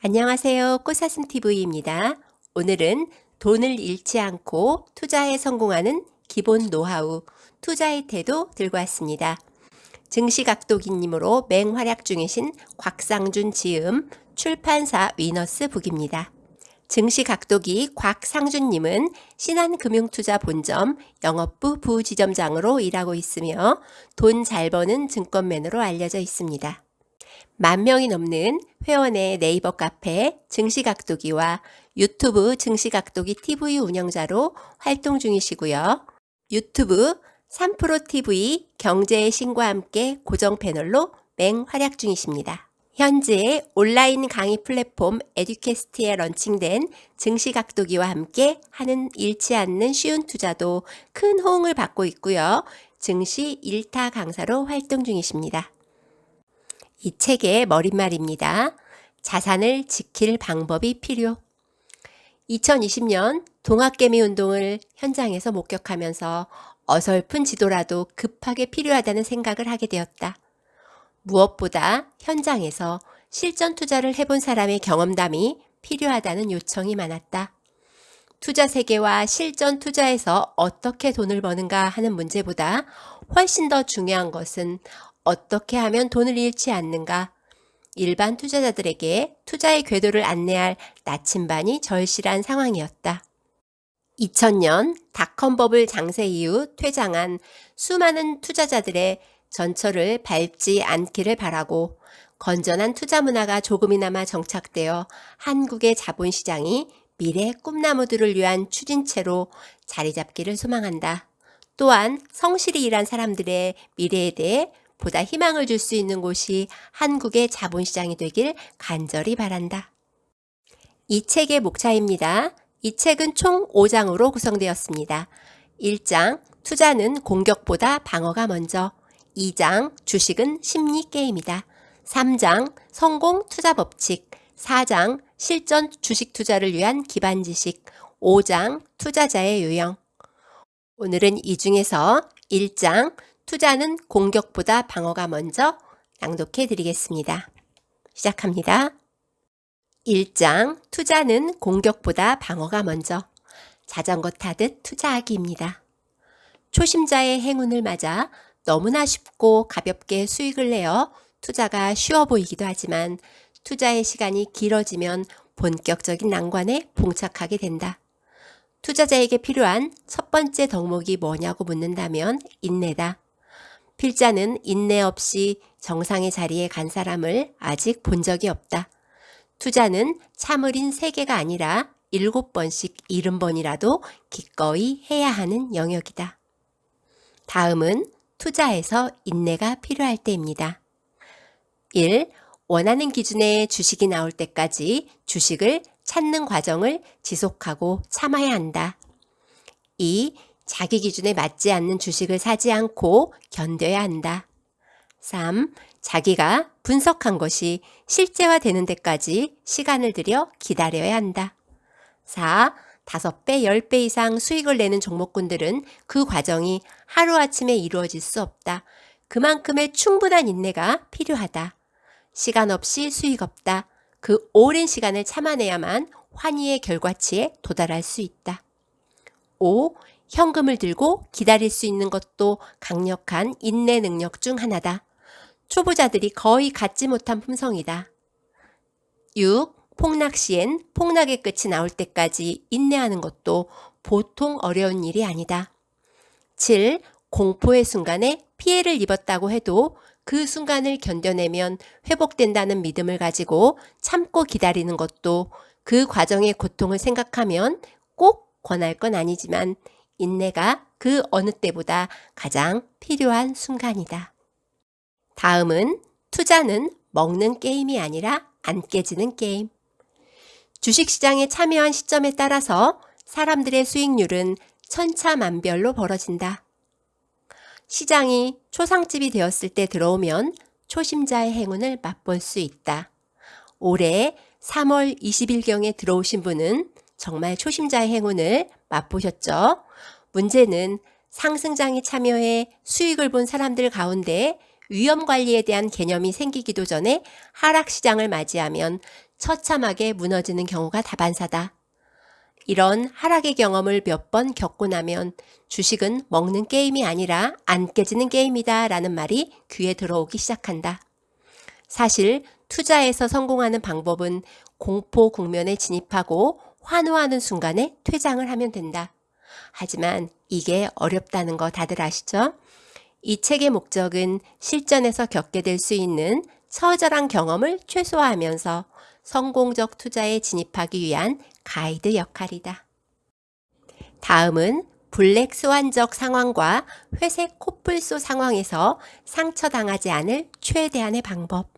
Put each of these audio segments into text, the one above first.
안녕하세요. 꽃사슴TV입니다. 오늘은 돈을 잃지 않고 투자에 성공하는 기본 노하우, 투자의 태도 들고 왔습니다. 증시각도기님으로 맹활약 중이신 곽상준 지음, 출판사 위너스 북입니다. 증시각도기 곽상준님은 신한금융투자본점 영업부 부지점장으로 일하고 있으며 돈 잘 버는 증권맨으로 알려져 있습니다. 만 명이 넘는 회원의 네이버 카페 증시각도기와 유튜브 증시각도기 TV 운영자로 활동 중이시고요. 유튜브 3프로TV 경제의 신과 함께 고정 패널로 맹활약 중이십니다. 현재 온라인 강의 플랫폼 에듀캐스트에 런칭된 증시각도기와 함께 하는 잃지 않는 쉬운 투자도 큰 호응을 받고 있고요. 증시 1타 강사로 활동 중이십니다. 이 책의 머릿말입니다. 자산을 지킬 방법이 필요. 2020년 동학개미 운동을 현장에서 목격하면서 어설픈 지도라도 급하게 필요하다는 생각을 하게 되었다. 무엇보다 현장에서 실전 투자를 해본 사람의 경험담이 필요하다는 요청이 많았다. 투자 세계와 실전 투자에서 어떻게 돈을 버는가 하는 문제보다 훨씬 더 중요한 것은 어떻게 하면 돈을 잃지 않는가? 일반 투자자들에게 투자의 궤도를 안내할 나침반이 절실한 상황이었다. 2000년 닷컴 버블 장세 이후 퇴장한 수많은 투자자들의 전철을 밟지 않기를 바라고 건전한 투자 문화가 조금이나마 정착되어 한국의 자본시장이 미래 꿈나무들을 위한 추진체로 자리 잡기를 소망한다. 또한 성실히 일한 사람들의 미래에 대해 보다 희망을 줄 수 있는 곳이 한국의 자본시장이 되길 간절히 바란다. 이 책의 목차입니다. 이 책은 총 5장으로 구성되었습니다. 1장 투자는 공격보다 방어가 먼저 2장 주식은 심리 게임이다. 3장 성공 투자 법칙 4장 실전 주식 투자를 위한 기반 지식 5장 투자자의 유형 오늘은 이 중에서 1장 투자는 공격보다 방어가 먼저 낭독해 드리겠습니다. 시작합니다. 1장 투자는 공격보다 방어가 먼저 자전거 타듯 투자하기입니다. 초심자의 행운을 맞아 너무나 쉽고 가볍게 수익을 내어 투자가 쉬워 보이기도 하지만 투자의 시간이 길어지면 본격적인 난관에 봉착하게 된다. 투자자에게 필요한 첫 번째 덕목이 뭐냐고 묻는다면 인내다. 필자는 인내 없이 정상의 자리에 간 사람을 아직 본 적이 없다. 투자는 참을인 세개가 아니라 일곱 번씩 일흔 번이라도 기꺼이 해야 하는 영역이다. 다음은 투자에서 인내가 필요할 때입니다. 1. 원하는 기준의 주식이 나올 때까지 주식을 찾는 과정을 지속하고 참아야 한다. 2. 자기 기준에 맞지 않는 주식을 사지 않고 견뎌야 한다. 3. 자기가 분석한 것이 실제화되는 데까지 시간을 들여 기다려야 한다. 4. 5배, 10배 이상 수익을 내는 종목군들은 그 과정이 하루아침에 이루어질 수 없다. 그만큼의 충분한 인내가 필요하다. 시간 없이 수익 없다. 그 오랜 시간을 참아내야만 환희의 결과치에 도달할 수 있다. 5. 현금을 들고 기다릴 수 있는 것도 강력한 인내 능력 중 하나다. 초보자들이 거의 갖지 못한 품성이다. 6. 폭락 시엔 폭락의 끝이 나올 때까지 인내하는 것도 보통 어려운 일이 아니다. 7. 공포의 순간에 피해를 입었다고 해도 그 순간을 견뎌내면 회복된다는 믿음을 가지고 참고 기다리는 것도 그 과정의 고통을 생각하면 꼭 권할 건 아니지만 인내가 그 어느 때보다 가장 필요한 순간이다. 다음은 투자는 먹는 게임이 아니라 안 깨지는 게임. 주식시장에 참여한 시점에 따라서 사람들의 수익률은 천차만별로 벌어진다. 시장이 초상집이 되었을 때 들어오면 초심자의 행운을 맛볼 수 있다. 올해 3월 20일경에 들어오신 분은 정말 초심자의 행운을 맛보셨죠? 문제는 상승장에 참여해 수익을 본 사람들 가운데 위험 관리에 대한 개념이 생기기도 전에 하락 시장을 맞이하면 처참하게 무너지는 경우가 다반사다. 이런 하락의 경험을 몇 번 겪고 나면 주식은 먹는 게임이 아니라 안 깨지는 게임이다 라는 말이 귀에 들어오기 시작한다. 사실 투자에서 성공하는 방법은 공포 국면에 진입하고 환호하는 순간에 퇴장을 하면 된다. 하지만 이게 어렵다는 거 다들 아시죠? 이 책의 목적은 실전에서 겪게 될 수 있는 처절한 경험을 최소화하면서 성공적 투자에 진입하기 위한 가이드 역할이다. 다음은 블랙 스완적 상황과 회색 코뿔소 상황에서 상처당하지 않을 최대한의 방법.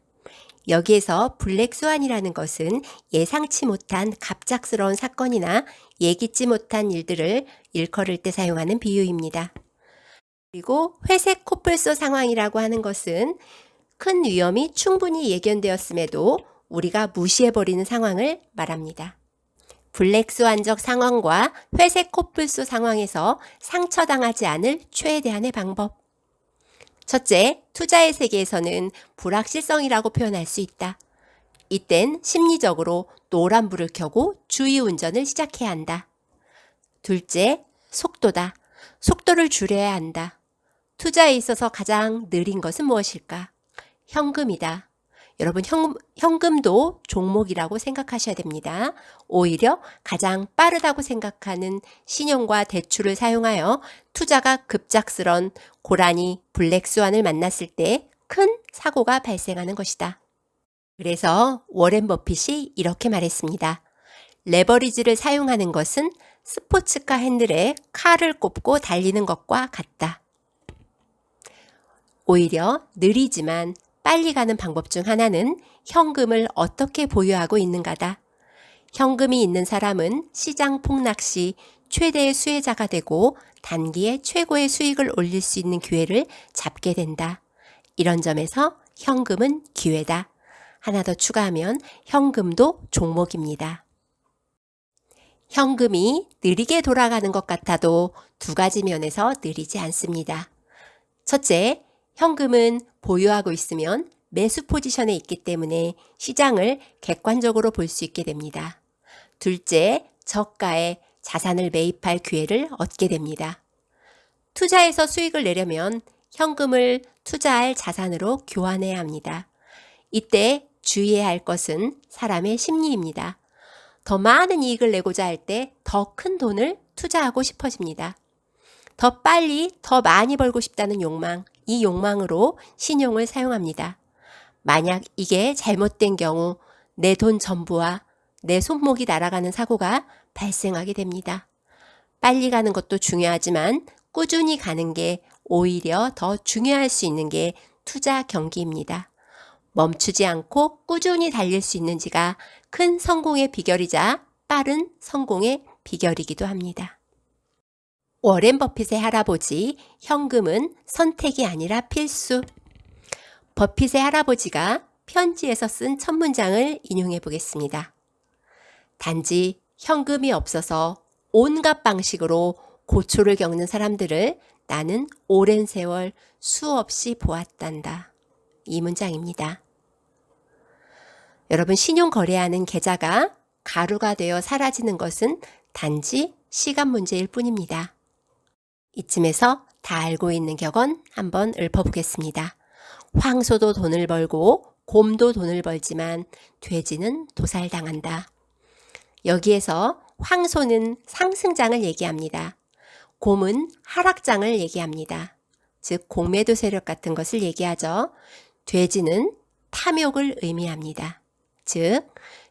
여기에서 블랙 스완이라는 것은 예상치 못한 갑작스러운 사건이나 예기치 못한 일들을 일컬을 때 사용하는 비유입니다. 그리고 회색 코뿔소 상황이라고 하는 것은 큰 위험이 충분히 예견되었음에도 우리가 무시해버리는 상황을 말합니다. 블랙스완적 상황과 회색 코뿔소 상황에서 상처당하지 않을 최대한의 방법. 첫째, 투자의 세계에서는 불확실성이라고 표현할 수 있다. 이땐 심리적으로 노란불을 켜고 주의 운전을 시작해야 한다. 둘째, 속도다. 속도를 줄여야 한다. 투자에 있어서 가장 느린 것은 무엇일까? 현금이다. 여러분 현, 현금 도 종목이라고 생각하셔야 됩니다. 오히려 가장 빠르다고 생각하는 신용과 대출을 사용하여 투자가 급작스런 고라니 블랙스완을 만났을 때 큰 사고가 발생하는 것이다. 그래서 워렌 버핏이 이렇게 말했습니다. 레버리지를 사용하는 것은 스포츠카 핸들에 칼을 꼽고 달리는 것과 같다. 오히려 느리지만 빨리 가는 방법 중 하나는 현금을 어떻게 보유하고 있는가다. 현금이 있는 사람은 시장 폭락 시 최대의 수혜자가 되고 단기에 최고의 수익을 올릴 수 있는 기회를 잡게 된다. 이런 점에서 현금은 기회다. 하나 더 추가하면 현금도 종목입니다. 현금이 느리게 돌아가는 것 같아도 두 가지 면에서 느리지 않습니다. 첫째, 현금은 보유하고 있으면 매수 포지션에 있기 때문에 시장을 객관적으로 볼 수 있게 됩니다. 둘째, 저가에 자산을 매입할 기회를 얻게 됩니다. 투자에서 수익을 내려면 현금을 투자할 자산으로 교환해야 합니다. 이때 주의해야 할 것은 사람의 심리입니다. 더 많은 이익을 내고자 할 때 더 큰 돈을 투자하고 싶어집니다. 더 빨리 더 많이 벌고 싶다는 욕망, 이 욕망으로 신용을 사용합니다. 만약 이게 잘못된 경우 내 돈 전부와 내 손목이 날아가는 사고가 발생하게 됩니다. 빨리 가는 것도 중요하지만 꾸준히 가는 게 오히려 더 중요할 수 있는 게 투자 경기입니다. 멈추지 않고 꾸준히 달릴 수 있는지가 큰 성공의 비결이자 빠른 성공의 비결이기도 합니다. 워렌 버핏의 할아버지, 현금은 선택이 아니라 필수. 버핏의 할아버지가 편지에서 쓴 첫 문장을 인용해 보겠습니다. 단지 현금이 없어서 온갖 방식으로 고초를 겪는 사람들을 나는 오랜 세월 수없이 보았단다. 이 문장입니다. 여러분, 신용 거래하는 계좌가 가루가 되어 사라지는 것은 단지 시간 문제일 뿐입니다. 이쯤에서 다 알고 있는 격언 한번 읊어보겠습니다. 황소도 돈을 벌고 곰도 돈을 벌지만 돼지는 도살당한다. 여기에서 황소는 상승장을 얘기합니다. 곰은 하락장을 얘기합니다. 즉, 공매도 세력 같은 것을 얘기하죠. 돼지는 탐욕을 의미합니다. 즉,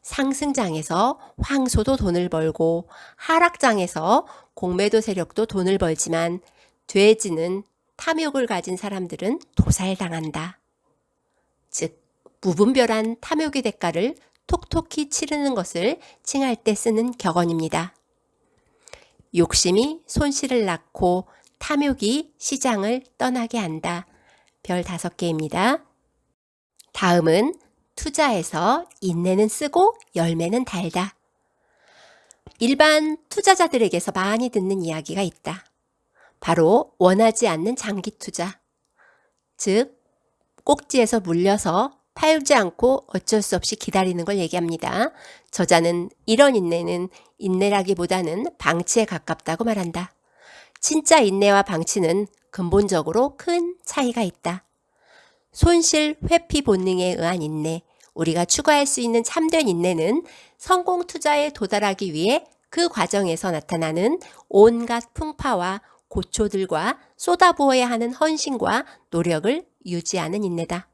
상승장에서 황소도 돈을 벌고 하락장에서 공매도 세력도 돈을 벌지만 돼지는 탐욕을 가진 사람들은 도살당한다. 즉, 무분별한 탐욕의 대가를 톡톡히 치르는 것을 칭할 때 쓰는 격언입니다. 욕심이 손실을 낳고 탐욕이 시장을 떠나게 한다. 별 다섯 개입니다. 다음은 투자에서 인내는 쓰고 열매는 달다. 일반 투자자들에게서 많이 듣는 이야기가 있다. 바로 원하지 않는 장기 투자. 즉, 꼭지에서 물려서 팔지 않고 어쩔 수 없이 기다리는 걸 얘기합니다. 저자는 이런 인내는 인내라기보다는 방치에 가깝다고 말한다. 진짜 인내와 방치는 근본적으로 큰 차이가 있다. 손실 회피 본능에 의한 인내, 우리가 추구할 수 있는 참된 인내는 성공 투자에 도달하기 위해 그 과정에서 나타나는 온갖 풍파와 고초들과 쏟아부어야 하는 헌신과 노력을 유지하는 인내다.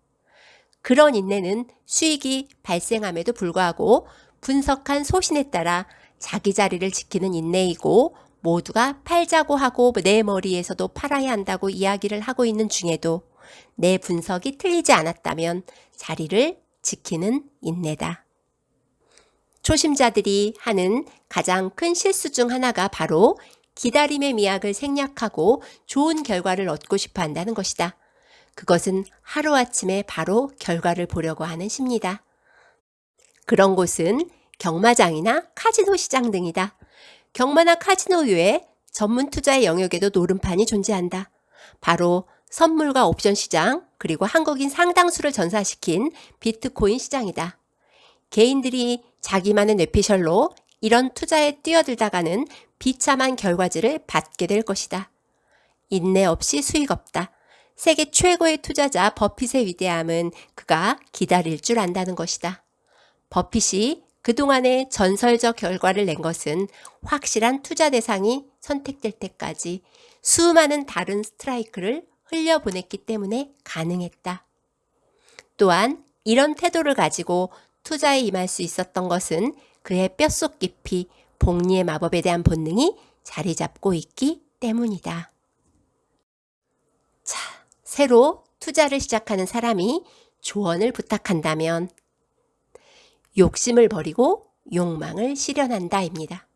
그런 인내는 수익이 발생함에도 불구하고 분석한 소신에 따라 자기 자리를 지키는 인내이고 모두가 팔자고 하고 내 머리에서도 팔아야 한다고 이야기를 하고 있는 중에도 내 분석이 틀리지 않았다면 자리를 지키는 인내다. 초심자들이 하는 가장 큰 실수 중 하나가 바로 기다림의 미학을 생략하고 좋은 결과를 얻고 싶어 한다는 것이다. 그것은 하루아침에 바로 결과를 보려고 하는 심리다. 그런 곳은 경마장이나 카지노 시장 등이다. 경마나 카지노 외에 전문 투자의 영역에도 노름판이 존재한다. 바로 선물과 옵션 시장, 그리고 한국인 상당수를 전사시킨 비트코인 시장이다. 개인들이 자기만의 뇌피셜로 이런 투자에 뛰어들다가는 비참한 결과지를 받게 될 것이다. 인내 없이 수익 없다. 세계 최고의 투자자 버핏의 위대함은 그가 기다릴 줄 안다는 것이다. 버핏이 그동안의 전설적 결과를 낸 것은 확실한 투자 대상이 선택될 때까지 수많은 다른 스트라이크를 흘려보냈기 때문에 가능했다. 또한 이런 태도를 가지고 투자에 임할 수 있었던 것은 그의 뼛속 깊이 복리의 마법에 대한 본능이 자리 잡고 있기 때문이다. 자, 새로 투자를 시작하는 사람이 조언을 부탁한다면 욕심을 버리고 욕망을 실현한다입니다.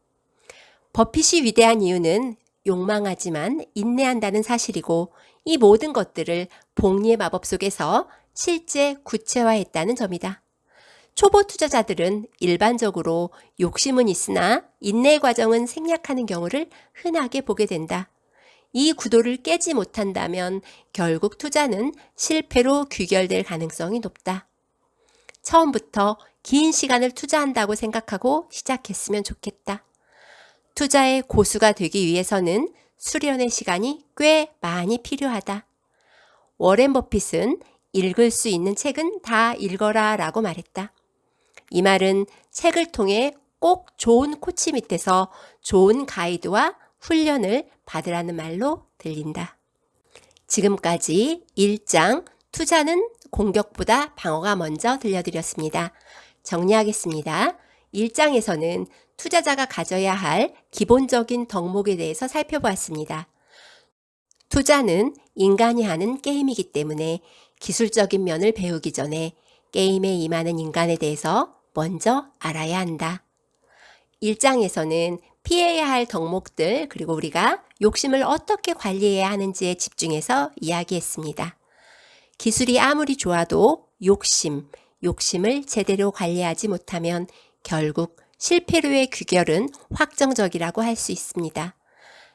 버핏이 위대한 이유는 욕망하지만 인내한다는 사실이고 이 모든 것들을 복리의 마법 속에서 실제 구체화했다는 점이다. 초보 투자자들은 일반적으로 욕심은 있으나 인내 과정은 생략하는 경우를 흔하게 보게 된다. 이 구도를 깨지 못한다면 결국 투자는 실패로 귀결될 가능성이 높다. 처음부터 긴 시간을 투자한다고 생각하고 시작했으면 좋겠다. 투자의 고수가 되기 위해서는 수련의 시간이 꽤 많이 필요하다. 워렌 버핏은 읽을 수 있는 책은 다 읽어라 라고 말했다. 이 말은 책을 통해 꼭 좋은 코치 밑에서 좋은 가이드와 훈련을 받으라는 말로 들린다. 지금까지 1장 투자는 공격보다 방어가 먼저 들려드렸습니다. 정리하겠습니다. 1장에서는 투자자가 가져야 할 기본적인 덕목에 대해서 살펴보았습니다. 투자는 인간이 하는 게임이기 때문에 기술적인 면을 배우기 전에 게임에 임하는 인간에 대해서 먼저 알아야 한다. 1장에서는 피해야 할 덕목들 그리고 우리가 욕심을 어떻게 관리해야 하는지에 집중해서 이야기했습니다. 기술이 아무리 좋아도 욕심, 욕심을 제대로 관리하지 못하면 결국 실패로의 귀결은 확정적이라고 할 수 있습니다.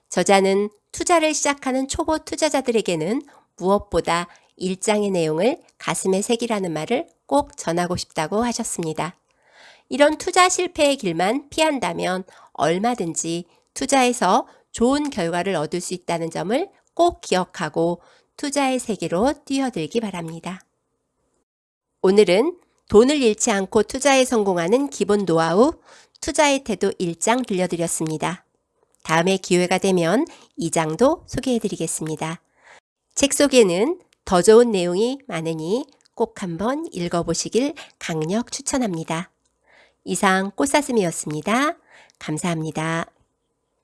저자는 투자를 시작하는 초보 투자자들에게는 무엇보다 일장의 내용을 가슴에 새기라는 말을 꼭 전하고 싶다고 하셨습니다. 이런 투자 실패의 길만 피한다면 얼마든지 투자에서 좋은 결과를 얻을 수 있다는 점을 꼭 기억하고 투자의 세계로 뛰어들기 바랍니다. 오늘은 돈을 잃지 않고 투자에 성공하는 기본 노하우, 투자의 태도 1장 들려드렸습니다. 다음에 기회가 되면 2장도 소개해드리겠습니다. 책 속에는 더 좋은 내용이 많으니 꼭 한번 읽어보시길 강력 추천합니다. 이상 꽃사슴이었습니다. 감사합니다.